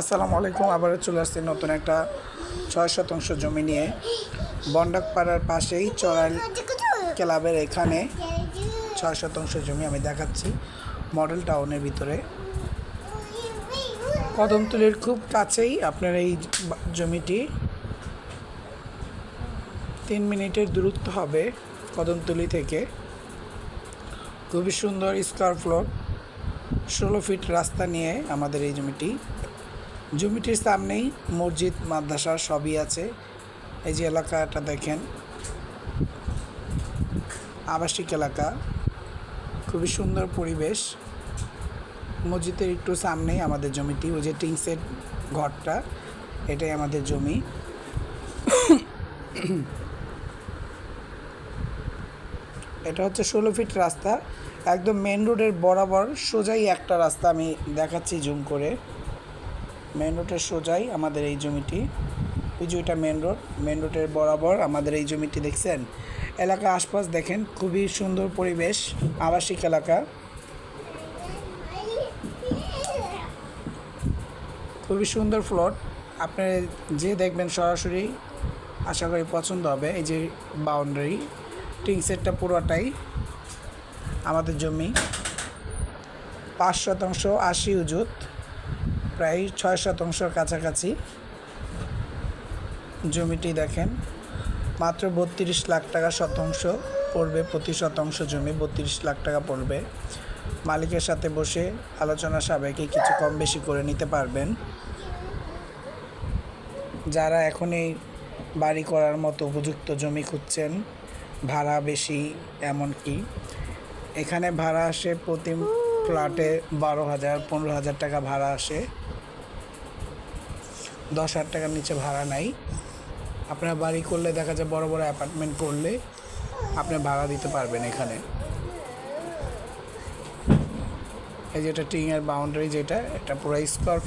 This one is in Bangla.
আসসালামু আলাইকুম, আবারও চলে আসছি নতুন একটা ছয় শতাংশ জমি নিয়ে। বন্ডাকপাড়ার পাশেই চড়াইল ক্লাবের এখানে ছয় শতাংশ জমি আমি দেখাচ্ছি মডেল টাউনের ভিতরে। কদমতলির খুব কাছেই আপনার এই জমিটি। তিন মিনিটের দূরত্ব হবে কদমতলি থেকে। খুবই সুন্দর স্কোয়ার ফ্লোর ষোলো ফিট রাস্তা নিয়ে আমাদের এই জমিটি। জমিটির সামনেই মসজিদ, মাদ্রাসা সবই আছে। এই যে এলাকাটা দেখেন। আবাসিক এলাকা। খুবই সুন্দর পরিবেশ। মসজিদের একটু সামনেই আমাদের জমিটি। ওই যে টিংসের ঘরটা, এটাই আমাদের জমি। এটা হচ্ছে ষোলো ফিট রাস্তা। একদম মেন রোডের বরাবর সোজাই একটা রাস্তা আমি দেখাচ্ছি জুম করে। মেন রোডের সোজাই আমাদের এই জমিটি। ওই যে ওইটা মেন রোড মেন রোডের বরাবর আমাদের এই জমিটি দেখছেন? এলাকা আশপাশ দেখেন, খুবই সুন্দর পরিবেশ, আবাসিক এলাকা। খুবই সুন্দর ফ্লট আপনি যে দেখবেন সরাসরি, আশা করি পছন্দ হবে। এই যে বাউন্ডারি টিং সেটটা পুরোটাই আমাদের জমি। পাঁচ শতাংশ আশি উজুত। প্রায় ছয় শতাংশের কাছাকাছি। জমিটি দেখেন, মাত্র বত্রিশ লাখ টাকা শতাংশ পড়বে, প্রতি শতাংশ জমি বত্রিশ লাখ টাকা পড়বে। মালিকের সাথে বসে আলোচনা সাবেকে কিছু কম বেশি করে নিতে পারবেন। যারা এখন এই বাড়ি করার মতো উপযুক্ত জমি খুঁজছেন, ভাড়া বেশি এমনকি। এখানে ভাড়া আসে প্রতি ফ্ল্যাটে বারো হাজার, পনেরো হাজার টাকা ভাড়া আসে। দশ হাজার টাকার নিচে ভাড়া নাই। আপনার বাড়ি করলে দেখা যায় বড় বড় অ্যাপার্টমেন্ট করলে আপনি ভাড়া দিতে পারবেন এখানে। এই যেটা টিংয়ের বাউন্ডারি যেটা, এটা পুরো স্কোয়ার